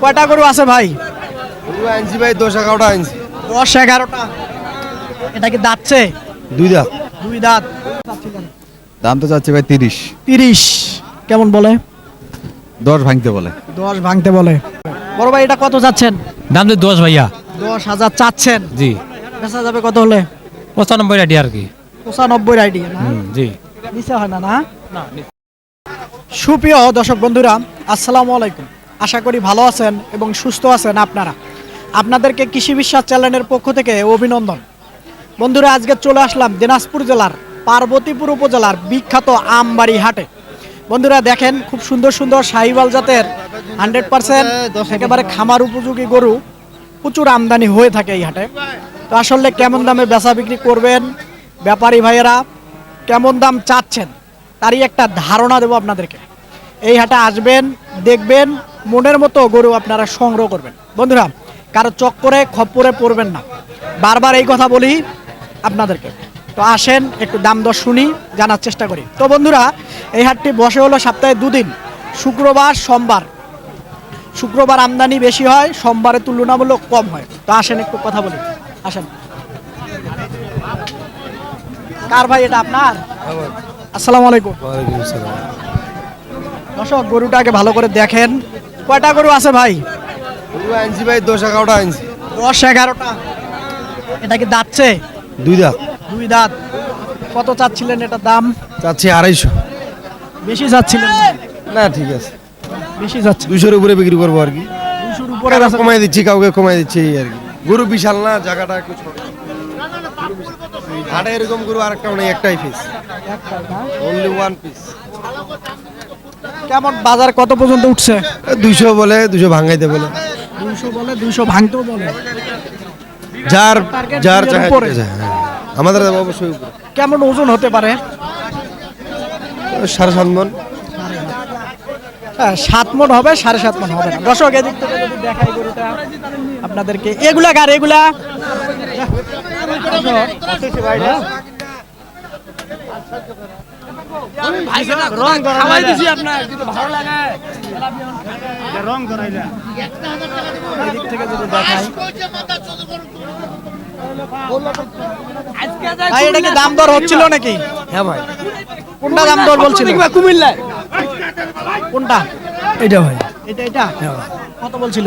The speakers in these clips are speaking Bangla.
কয়টা গরু আছে ভাই? আনছি ভাই দশ এগারোটা আনছি। দশ এগারোটা। এটা কি দাঁতছে দুই দাঁত। দুই দাঁত। দাম তো চাচ্ছি ভাই তিরিশ। তিরিশ। কেমন বলে? দশ ভাঙতে বলে। দশ ভাঙতে বলে। বড় ভাই এটা কত যাচ্ছেন দাম তো দশ ভাইয়া। দশ হাজার চাচ্ছেন? জি। বেচা যাবে কত হলে? পঁচানব্বই আইডি আর কি। পঁচানব্বই হুম, জি। নিচে হয় না না? সুপ্রিয় দর্শক বন্ধুরা আসসালামু আলাইকুম। আশা করি ভালো আছেন এবং সুস্থ আছেন আপনারা। আপনাদেরকে কৃষি বিশ্বাস চ্যানেলের পক্ষ থেকে অভিনন্দন। বন্ধুরা, আজকে চলে আসলাম দিনাজপুর জেলার পার্বতীপুর উপজেলার বিখ্যাত আমবাড়ি হাটে। বন্ধুরা, দেখেন খুব সুন্দর সুন্দর শাহিওয়াল জাতের হান্ড্রেড পার্সেন্ট একেবারে খামার উপযোগী গরু প্রচুর আমদানি হয়ে থাকে এই হাটে। তো আসলে কেমন দামে বেচা বিক্রি করবেন ব্যাপারী ভাইয়েরা, কেমন দাম চাচ্ছেন, তারই একটা ধারণা দেবো আপনাদেরকে। এই হাটে আসবেন, দেখবেন মনের মতো গরু আপনারা সংগ্রহ করবেন। বন্ধুরা কারও চক্করে খপ্পরে পড়বেন না। বারবার এই কথা বলি আপনাদেরকে। তো আসেন একটু দাম দর শুনি জানার চেষ্টা করি। তো বন্ধুরা এই হাটটি বসে হলো সপ্তাহে দুদিন শুক্রবার সোমবার। শুক্রবার আমদানি বেশি হয় সোমবারে তুলনামূলক কম হয়। তো আসেন একটু কথা বলি। আসেন। কার ভাই এটা আপনার? আসসালামু আলাইকুম। দর্শক গরুটাকে ভালো করে দেখেন। কয়টা গরু আছে ভাই? আনছি ভাই দশ এগারোটা আনছি। দশ এগারোটা। এটা কি দাঁতছে দুই দাঁত। দুই দাঁত। কত চাচ্ছিলেন এটার দাম? চাচ্ছি আড়াইশো। বেশি চাচ্ছিলেন? না ঠিক আছে। বেশি যাচ্ছে দুশোর উপরে বিক্রি করব আর কি। দুশোর উপরে কমাই দিচ্ছি কাউকে কমাই দিচ্ছি এই আর কি। গরু বিশাল না জায়গাটা একটু ছোট। হাটে এরকম গরু আরেকটা মানে একটাই পিস? অনলি ওয়ান পিস কেমন বাজার কত পর্যন্ত উঠছে? দুশো বলে দুশো ভাঙাইতে বলে। দুইশো বলে দুইশো ভাঙতেও বলে। যার যার হ্যাঁ। আমাদের অবশ্যই কেমন ওজন হতে পারে? সাড়ে সাত মন। হ্যাঁ, সাত মন হবে সাড়ে সাত মন হবে না। দর্শক এদিক থেকে যদি দেখাই গরুটা আপনাদেরকে। এগুলা কার এগুলা? এদিক থেকে যদি দেখাই। ভাই এটা কি দাম দর হচ্ছিল নাকি? হ্যাঁ ভাই। কোনটা দাম দর বলছিল? কুমিল্লায়? কোনটা? এটা ভাই। এটা এটা? কত বলছিল?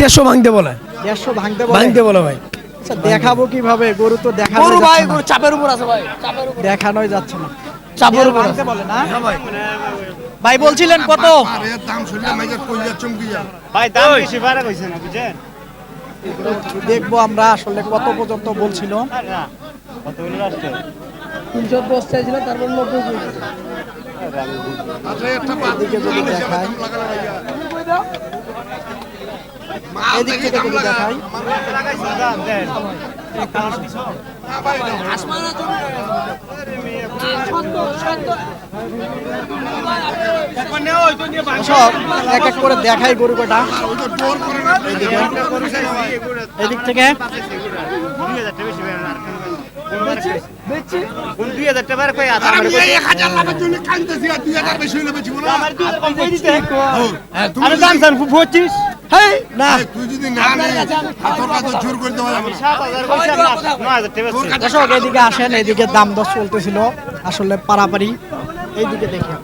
দেড়শো ভাঙতে বলে। দেড়শো ভাঙতে ভাঙতে বলে ভাই। আচ্ছা, দেখাবো কীভাবে? গরু তো দেখানো গরু ভাই চাপের উপর আছে ভাই দেখানোই যাচ্ছে না। চাপের উপর। হ্যাঁ ভাই। ভাই বলছিলেন কত? ভাই দাম বেশি বাড়া কইছে না বুঝছেন? দেখব আমরা আসলে কত পর্যন্ত বলছিল। তিনশো দশ চাইছিল তারপর নব্বই এদিকে যদি এদিক থেকে দেখাই সব এক এক করে দেখাই গরু কটা এদিক থেকে। পঁচিশ হেই না। তুই যদি না জোর দর্শক এদিকে আসেন এদিকে দাম দর চলতেছিল। আসলে পারাপারি এইদিকে দেখি।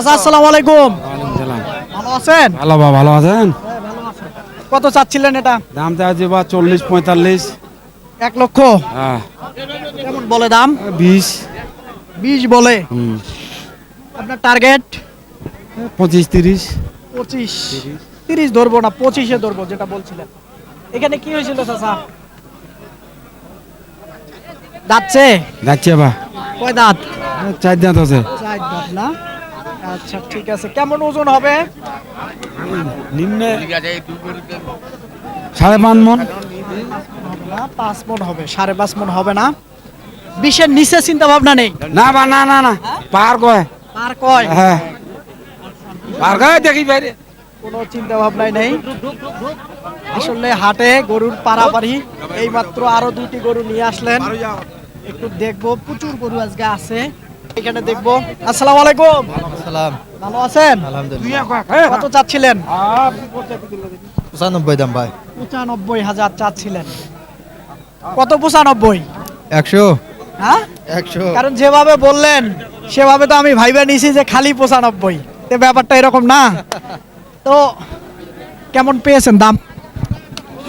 আসসালামু আলাইকুম। ভালো আছেন? ভালো বা ভালো আছেন? কত চাচ্ছিলেন এটা? দামটা আছে বা চল্লিশ পঁয়তাল্লিশ। এক লক্ষ? হ্যাঁ। কেমন বলে দাম? বিশ। বিশ বলে। আপনার টার্গেট পঁচিশ তিরিশ। পঁচিশ। তিরিশ। ধরবো না পঁচিশে ধরবো যেটা বলছিলেন। এখানে কি হয়েছিল চাচা? দাঁতছে যাচ্ছে বা। কয় দাঁত? চার দাঁত আছে। চার দাঁত না? আচ্ছা ঠিক আছে। কেমন ওজন হবে? নিম্নে সাড়ে পাঁচ মন। পাঁচ মন হবে সাড়ে পাঁচ মন হবে না। বিশের নিচে চিন্তা ভাবনা নেই? না বা না না না। পার কয়? আর কয়? হ্যাঁ। পার কয়? দেখি বাইরে। কোনো চিন্তা ভাবনাই নেই। আসলে হাটে গরুর পারাপারি এই মাত্র আরও দুটি গরু নিয়ে আসলেন। একটু দেখব প্রচুর গরু আজকে আছে। এখানে দেখব। আসসালামু আলাইকুম। সালাম ভালো আছেন? আলহামদুলিল্লাহ। কত চাচ্ছিলেন? পঁচানব্বই দাম ভাই। পঁচানব্বই হাজার চাচ্ছিলেন। কত পঁচানব্বই? একশো। হ্যাঁ? একশো। কারণ যেভাবে বললেন সেভাবে তো আমি ভাইবে নিছি যে খালি পঁচানব্বই। ব্যাপারটা এরকম না। তো কেমন পেয়েছেন দাম?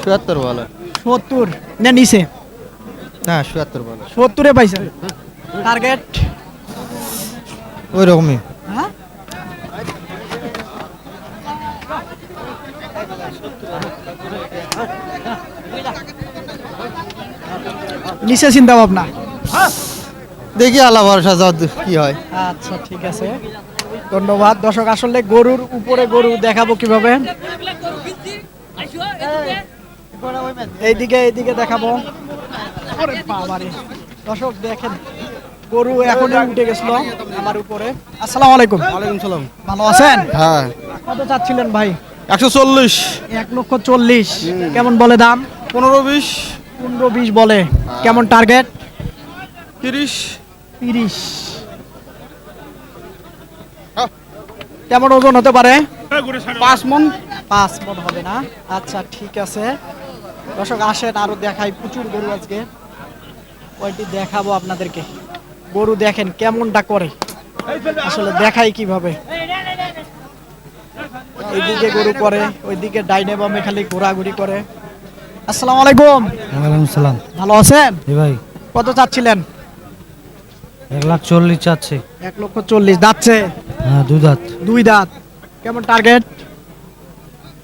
চুয়াত্তর বলো। সত্তর। না নিচে হ্যাঁ চুয়াত্তর বলো। সত্তরে পাইছেন। টার্গেট ওই রকমই হ্যাঁ? নিচে চিন্তা ভাবনা। দেখি আল্লাহ ভরসা কি হয়। আচ্ছা ঠিক আছে। ধন্যবাদ। দর্শক আসলে গরুর উপরে গরু দেখাবো কীভাবে। এইদিকে এইদিকে দেখাবো। দর্শক দেখেন গরু এখনই উঠে গেছিল আমার উপরে। আসসালামু আলাইকুম। ওয়ালাইকুম সালাম। ভালো আছেন? হ্যাঁ। কত চাচ্ছিলেন ভাই? একশো চল্লিশ। এক লক্ষ চল্লিশ। কেমন বলে দাম? পনেরো বিশ। পনেরো বিশ বলে। কেমন টার্গেট তিরিশ। তিরিশ। কেমন ওজন হতে পারে? পাঁচ মন। পাঁচ মন হবে না। আচ্ছা ঠিক আছে। দর্শক আসেন আরও দেখাই প্রচুর গরু আজকে। কয়টি দেখাবো আপনাদেরকে? গরু দেখেন কেমনটা করে। আসলে দেখাই কীভাবে। এইদিকে গরু করে ওইদিকে ডাইনে বামে খালি ঘোরাঘুরি করে। আসসালামু আলাইকুম। ওয়ালাইকুম সালাম। ভালো আছেন? জি ভাই। কত চাচ্ছিলেন? এক লাখ চল্লিশ চাচ্ছে। এক লক্ষ চল্লিশ যাচ্ছে হ্যাঁ দু দাঁত। দুই দাঁত। কেমন টার্গেট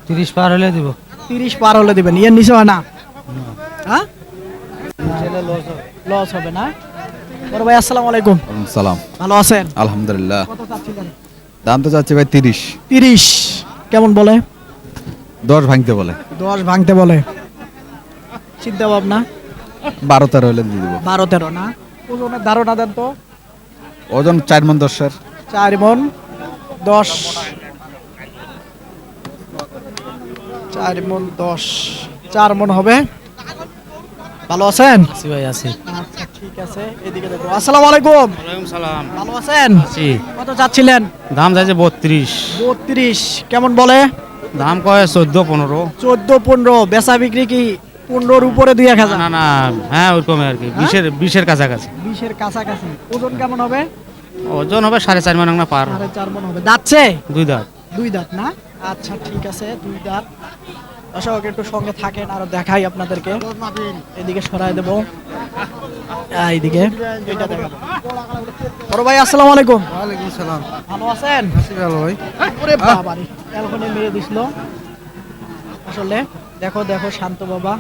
তিরিশ পার হলে দিব। তিরিশ পার হলে দিবেন। ইয়ের নিচে হয় না? হ্যাঁ? লস হবে না? বড় ভাই আসসালামু আলাইকুম। সালাম। ভালো আছেন? আলহামদুলিল্লাহ। কত চাচ্ছিলেন? দাম তো যাচ্ছে ভাই তিরিশ। তিরিশ। কেমন বলে? দশ ভাঙতে বলে। দশ ভাঙতে বলে। চিন্তা ভাবনা বারো তেরো হলে দিয়ে দেবো। বারো তেরো না? ওজনের ধারণা দেন তো। ওজন চার মন দশের চার মন দশ। চার মন দশ। চার মন হবে। ভালো আছেন? আছি ভাই আছি। ঠিক আছে এদিকে দেখো। আসসালামু আলাইকুম। সালাম। ভালো আছেন? জি কত চাচ্ছিলেন দাম যাচ্ছে বত্রিশ। বত্রিশ কেমন বলে? দাম কয়? চোদ্দ পনেরো। চোদ্দ পনেরো। বেচা বিক্রি কি পনেরোর উপরে দুই এক হাজার? না না হ্যাঁ ওইরকমই আর কি। বিশের বিশের কাছাকাছি। বিশের কাছাকাছি। ওজন কেমন হবে? ওজন হবে সাড়ে চার মান না পার। সাড়ে চার মন হবে। দুই দাঁত। দুই দাঁত না? আচ্ছা ঠিক আছে দুই দাঁত। দর্শক একটু সঙ্গে থাকেন আর দেখাই আপনাদেরকে। এদিকে সরাই দেবো। এইদিকে। বড় ভাই আসসালামু আলাইকুম। ওয়ালাইকুম সালাম। ভালো আছেন? ভালো ভাই। ওরে বাবারে এলফোনে মেরে দিছিল। আসলে দেখো দেখো শান্ত বাবা।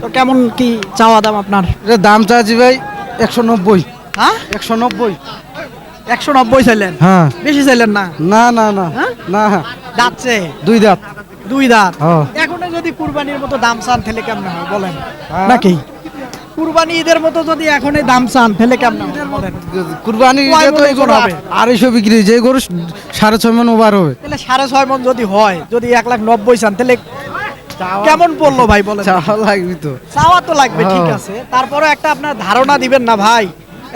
তো কেমন কি চাওয়া দাম আপনার? এটা দাম চাচ্ছি ভাই একশো নব্বই। হ্যাঁ? একশো নব্বই। একশো নব্বই চাইলেন? হ্যাঁ। বেশি চাইলেন না? না না না। হ্যাঁ? না যাচ্ছে দুই দাঁত। দুই দাঁত। হ্যাঁ। এখন যদি কুরবানির মতো দাম চান তাহলে কেমন হয়? বলেন। হ্যাঁ। নাকি? কুরবানি ঈদের মতো যদি এখন দাম চান তাহলে কেমন? কুরবানি ঈদে তো এই গরু? আড়াইশো বিক্রি যে গরু সাড়ে ছয় মন ওভার হবে। তাহলে সাড়ে ছয় মন যদি হয় যদি এক লাখ নব্বই চান তাহলে কেমন পড়ল ভাই বলেন? চাওয়া লাগবে তো। চাওয়া তো লাগবে ঠিক হ্যাঁ। আছে। তারপরে একটা আপনার ধারণা দিবেন না ভাই।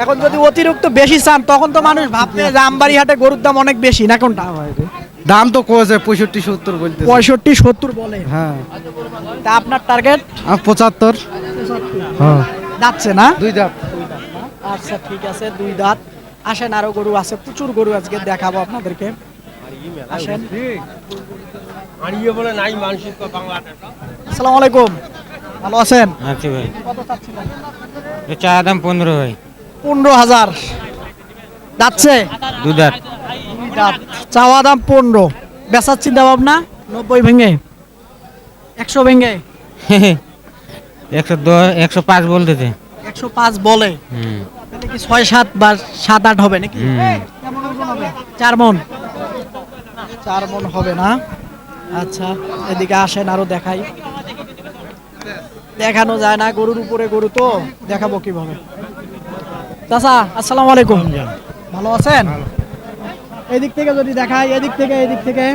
এখন যদি অতিরিক্ত বেশি চান তখন তো মানুষ ভাববে যে আমবাড়ি হাটে গরুর দাম অনেক বেশি না কোনটা? দাম তো কয়েছে পঁয়ষট্টি সত্তর বলতে পঁয়ষট্টি সত্তর বলে। হ্যাঁ। তা আপনার টার্গেট পঁচাত্তর। হ্যাঁ। যাচ্ছে না? দুই দাঁত। আচ্ছা ঠিক আছে দুই দাঁত। আসেন আরও গরু আছে প্রচুর গরু আজকে দেখাবো আপনাদেরকে। আসেন। আসসালামু আলাইকুম। ভালো আছেন? আছি ভাই। কত চাচ্ছিলেন? চা দাম পনেরো ভাই। পনেরো হাজার। যাচ্ছে? দু দাঁত। দুই চাওয়া দাম পনেরো। বেচার চিন্তা ভাবনা নব্বই ভেঙে। একশো ভেঙে। একশো দশ একশো পাঁচ বলতেছে। একশো পাঁচ বলে। তাহলে কি ছয় সাত বা সাত আট হবে নাকি? চার মন চার মন। হবে না। আচ্ছা এদিকে আসেন আরও দেখাই। দেখানো যায় না গরুর উপরে গরু তো। দেখাবো কীভাবে। চাচা আসসালামু আলাইকুম। ভালো আছেন? এদিক থেকে যদি দেখাই এদিক থেকে এদিক থেকে।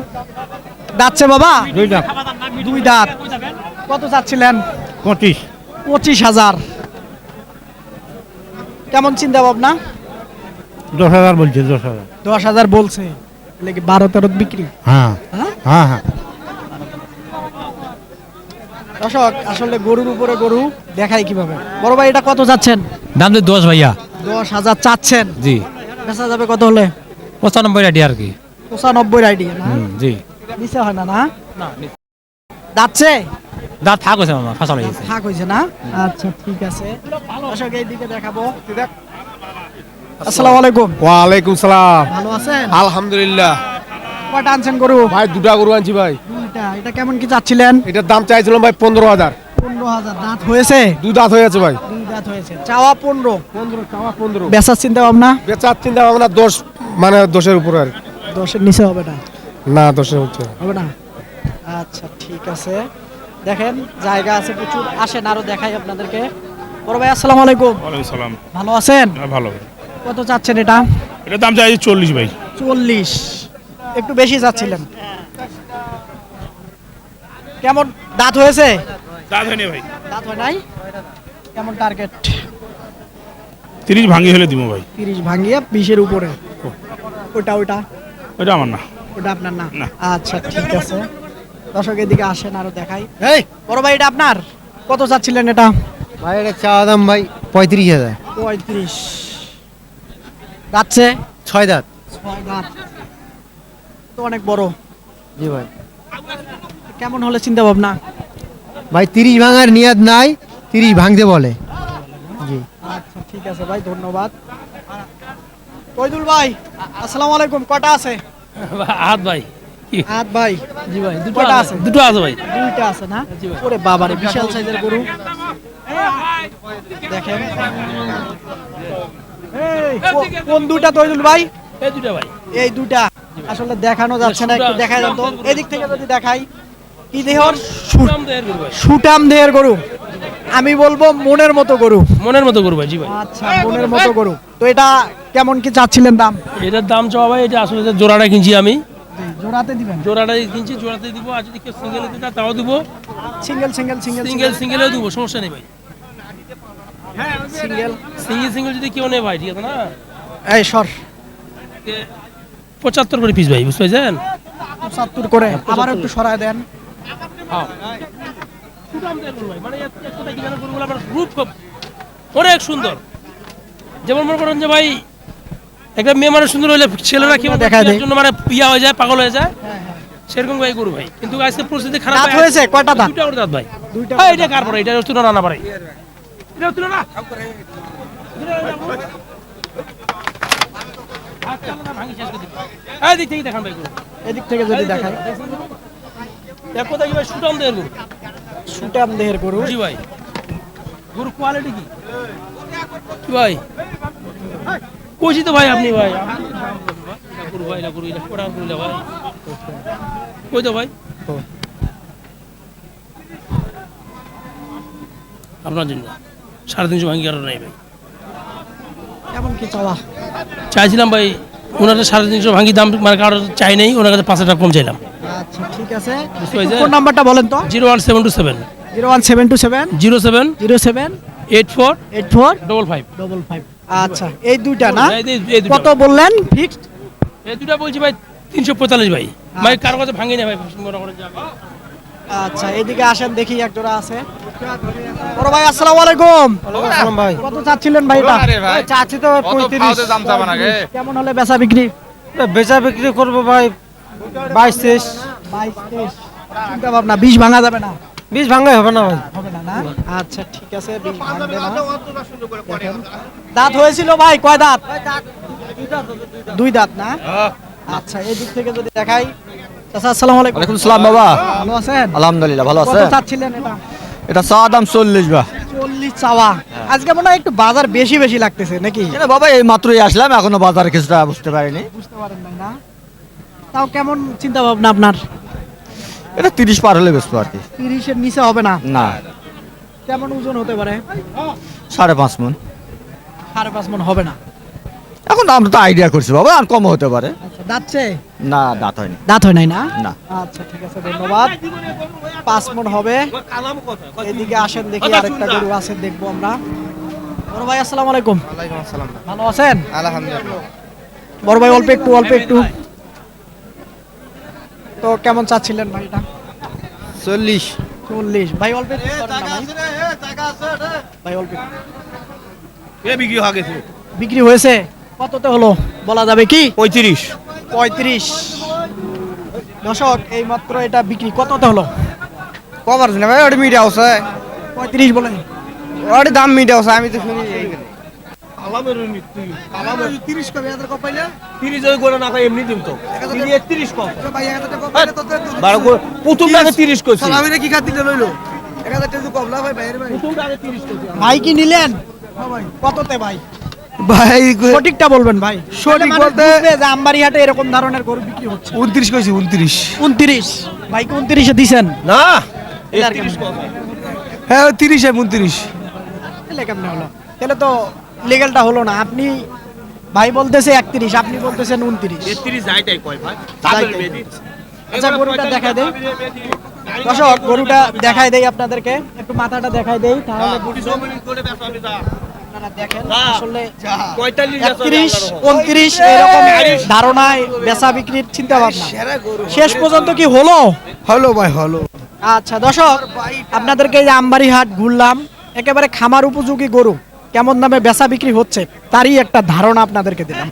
দাঁতছে বাবা? দুই দাম দুই দাঁত। কত চাচ্ছিলেন? পঁচিশ। পঁচিশ হাজার। কেমন চিন্তা ভাবনা? দশ হাজার বলছে দশ হাজার। দশ হাজার বলছে। তাহলে কি বারো তেরো বিক্রি? হ্যাঁ। হ্যাঁ? হ্যাঁ হ্যাঁ। দর্শক আসলে গরুর উপরে গরু দেখাই কীভাবে? বড় ভাই এটা কত যাচ্ছেন? দাম তো দশ ভাইয়া। দশ হাজার চাচ্ছেন। জি। বেচা যাবে কত হলে? পঁচানব্বই আইডি আর কি। পঁচানব্বই আইডিয়া না? জি। নিচে হয় না না? যাচ্ছে? দাঁত ফাঁক হয়েছে মামা ফাঁক হয়েছে না? আচ্ছা ঠিক আছে। দর্শক এইদিকে দেখাবো। আসসালামু আলাইকুম। ওয়ালাইকুম সালাম। ভালো আছেন? আলহামদুলিল্লাহ। কয়টা আনছেন গরু? ভাই দুটা গরু আনছি ভাই। দুইটা। এটা কেমন কি চাচ্ছিলেন? এটার দাম চাইছিলাম ভাই পনেরো হাজার। পনেরো হাজার। দাঁত হয়েছে? দু দাঁত হয়ে আছে ভাই। দাঁত হয়েছে। চাওয়া পনেরো। পনেরো চাওয়া পনেরো। বেচার চিন্তা ভাবনা? বেচার চিন্তা ভাবনা দশ মানে দশের উপরে আর কি। দশের নিচে হবে না? না দশের উপরে। হবে না? আচ্ছা ঠিক আছে। দেখেন জায়গা আছে প্রচুর। আসেন আরও দেখাই আপনাদেরকে। বড় ভাই আসসালামু আলাইকুম। ওয়ালাইকুম সালাম। ভালো আছেন? হ্যাঁ ভালো। কত চাচ্ছেন এটা? এটা দাম চাই চল্লিশ ভাই। চল্লিশ। একটু বেশি চাচ্ছিলেন। কেমন দাঁত হয়েছে? দাঁত হয়নি ভাই। দাঁত হয় নাই? কেমন টার্গেট তিরিশ ভাঙি হলে দিব ভাই। তিরিশ ভাঙিয়ে বিশের উপরে। ওটা ওটা? ওইটা আমার না। ওটা আপনার না। আচ্ছা ঠিক আছে। দর্শকের দিকে আসেন আরও দেখাই। এই! বড় ভাই এটা আপনার? কত চাচ্ছিলেন এটা? ভাই এটা চাওয়া দাম ভাই পঁয়ত্রিশ হাজার। পঁয়ত্রিশ। যাচ্ছে? ছয় দাঁত। ছয় দাঁত। তো অনেক বড়। জি ভাই। কেমন হলে চিন্তা ভাবনা ভাই তিরিশ ভাঙার নিয়াদ নাই। তিরিশ ভাঙতে বলে। জি। আচ্ছা ঠিক আছে ভাই ধন্যবাদ। কইদুল ভাই আসসালামু আলাইকুম কটা আছে? ভাই। ভাই। জি ভাই দুটো আছে? দুটো আছে ভাই। দুইটা আছে না? ওরে বাবারে বিশাল সাইজের গরু। দেখেন। এই, কোন দুইটা তৈদুল ভাই? এই দুটো ভাই। এই দুইটা। আসলে দেখানো যাচ্ছে না একটু যান তো। এদিক থেকে যদি দেখাই কি দেহর? সুটাম দেহের গরু। আমি বলব মনের মতো গরু। মনের মতো গরু ভাই জি ভাই। আচ্ছা মনের মতো গরু। তো এটা কেমন কি চাচ্ছিলেন দাম? এটার দাম চাওয়া ভাই এটা আসলে জোড়াটা কিনছি আমি। জোড়াতে দিবেন? জোড়াটা কিনছি জোড়াতে দিব আর যদি কেউ সিঙ্গেল দিতে তাও দিব। সিঙ্গেল সিঙ্গেল সিঙ্গেল সিঙ্গেল সিঙ্গেলেও দিব সমস্যা নেই ভাই। সিঙ্গেল সিঙ্গেল সিঙ্গেল যদি কেউ নেই ভাই ঠিক আছে না? এই সর। পঁচাত্তর করে পিস ভাই বুঝতে পারছেন? পঁচাত্তর করে। আবার একটু সরায় দেন। হ্যাঁ। অনেক সুন্দর। যেমন মনে করেন যে ভাই একটা মেয়ে মানুষ সুন্দর হলে ছেলেরা কি দেখা দেয়। জন্য মানে পিয়া হয়ে যায় পাগল হয়ে যায়। সেরকম ভাই গরু ভাই। কিন্তু আজকে পরিস্থিতি খারাপ হয়েছে? কয়টা দাঁত? দুইটা দাঁত ভাই। দুইটা এটা কার পরে এটা তুলো না পারে? এটা তুলো না আচ্ছা, না, ভাঙি শেষ করে দিবো। এই দিক থেকে দেখান ভাই গরু। এদিক থেকে যদি দেখাই এক কথা কি ভাই সুটাম দেয় গরু। সুটাম দেহের গরু। জি ভাই। গরু কোয়ালিটি কি? ভাই। কইছি তো ভাই আপনি ভাই। গরু ভাই গরু ভাই? কই তো ভাই? আপনার জন্য। সাড়ে তিনশো ভাঙি কারণ নাই ভাই। কেমন কি চাওয়া চাইছিলাম ভাই ওনার সাড়ে তিনশো ভাঙি দাম মানে কারোর চাই নেই ওনার কাছে পাঁচ টাকা কম চাইলাম। আচ্ছা ঠিক আছে। ফোন নাম্বারটা বলেন তো। Zero one seven two seven. Zero one seven two seven. Zero seven. Zero seven. Eight four. Eight four. Double five. Double five. আচ্ছা এই দুইটা না। কত বললেন? ফিক্সড এই দুটা বলছি ভাই তিনশো পঁয়তাল্লিশ ভাই। ভাই কারও কাছে ভাঙি না ভাই মনে আচ্ছা এদিকে আসেন দেখি এক জোড়া আছে। বড় ভাই আসসালামু আলাইকুম। ভাই। কত চাচ্ছিলেন ভাই এটা? চাচ্ছি তো পঁয়ত্রিশ। কেমন হলে বেচা বিক্রি? বেচা বিক্রি করব ভাই বাইশ তেইশ। বাইশ তেইশ চিন্তা ভাবনা ভাঙা যাবে না। ভাঙাই হবে না ভাই। হবে না না? আচ্ছা ঠিক আছে ভাঙবে না। দাঁত হয়েছিল ভাই কয় দাঁত? দুই দাঁত না? আচ্ছা এই দিক থেকে যদি দেখাই চাচা আসসালামু আলাইকুম। ওয়ালাইকুম সালাম বাবা। ভালো আছেন? আলহামদুলিল্লাহ ভালো কত চাচ্ছিলেন এটা? এটা চাওয়া দাম চল্লিশ বা। চল্লিশ চাওয়া। আজকে মনে হয় একটু বাজার বেশি বেশি লাগতেছে নাকি? বাবা এই মাত্রই আসলাম এখনও বাজারে কিছুটা বুঝতে পারিনি। বুঝতে পারেন না? তাও কেমন চিন্তা ভাবনা আপনার? এটা তিরিশ পার হলে বেচবো আর কি। তিরিশের নিচে হবে না? না। কেমন ওজন হতে পারে? সাড়ে পাঁচ মন। সাড়ে পাঁচ মন হবে না। এখন আমরা তো আইডিয়া করছি বাবা আর কম হতে পারে। আচ্ছা যাচ্ছে না দাঁত হয়নি। দাঁত হয় নাই না? না। আচ্ছা ঠিক আছে ধন্যবাদ। পাঁচ মন হবে। এদিকে আসেন দেখি আরেকটা গরু আছে দেখব আমরা। বড় ভাই আসসালামু আলাইকুম। ওয়ালাইকুম আসসালাম। ভালো আছেন? আলহামদুলিল্লাহ। বড় ভাই অল্প একটু অল্প একটু। তো কেমন চাচ্ছিলেন ভাইটা? চল্লিশ। চল্লিশ। ভাই অল্প ভাই। ভাই অল্প বিক্রি হয়ে গেছে। বিক্রি হয়েছে? কততে হলো? বলা যাবে কি? পঁয়ত্রিশ। পঁয়ত্রিশ। দশক এই মাত্র এটা বিক্রি কততে হলো? কবার না ভাই ওটা মিডিয়া আছে। পঁয়ত্রিশ বলেন ওটা দাম মিডিয়া আছে আমি তো শুনি। তিরিশ কবে এত কপাইলে তিরিশ করে না এমনি দিম তো। একত্রিশ কম ভাই এক হাজার বারো করে প্রথম টাকা তিরিশ করছি আমি কি খাতি লইলো? এক হাজার টাকা কম না ভাই বাইরে ভাই। প্রথম টাকা তিরিশ করছি ভাই কি নিলেন? কততে ভাই? ভাই সঠিকটা বলবেন ভাই। সঠিক বলতে- যে আমবাড়ি হাটে এরকম ধরনের গরু বিক্রি হচ্ছে। উনত্রিশ কইছি উনত্রিশ। উনত্রিশ? ভাইকে উনত্রিশে দিছেন? না। হ্যাঁ তিরিশ উনত্রিশ। তাহলে কেমনে হলো? তাহলে তো লিগেলটা হলো না। আপনি ভাই বলতেছে একত্রিশ আপনি বলতেছেন উনত্রিশ। একত্রিশ যাইটাই কয় ভাই। আচ্ছা গরুটা দেখাই দেই। দর্শক গরুটা দেখাই দেই আপনাদেরকে। একটু মাথাটা দেখাই দেই তাহলে বুঝবেন। আপনারা দেখেন আসলে একত্রিশ উনত্রিশ এরকম ধারণায় বেচা বিক্রির চিন্তা ভাবনা। শেষ পর্যন্ত কি হলো? হলো ভাই হলো। আচ্ছা দর্শক আপনাদেরকে এই আমবাড়ি হাট ঘুরলাম। একেবারে খামার উপযোগী গরু। কেমন দামে বেচা বিক্রি হচ্ছে তারই একটা ধারণা আপনাদেরকে দিলাম।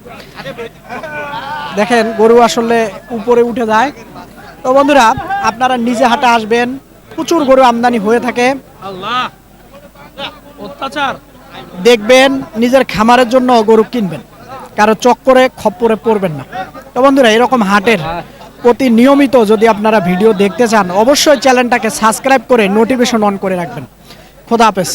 দেখেন গরু আসলে উপরে উঠে যায়। তো বন্ধুরা আপনারা নিজে হাটে আসবেন প্রচুর গরু আমদানি হয়ে থাকে। দেখবেন নিজের খামারের জন্য গরু কিনবেন কারও চক্করে খপ্পরে পড়বেন না। তো বন্ধুরা এরকম হাটের প্রতি নিয়মিত যদি আপনারা ভিডিও দেখতে চান অবশ্যই চ্যানেলটাকে সাবস্ক্রাইব করে নোটিফিকেশন অন করে রাখবেন। খোদা হাফেজ।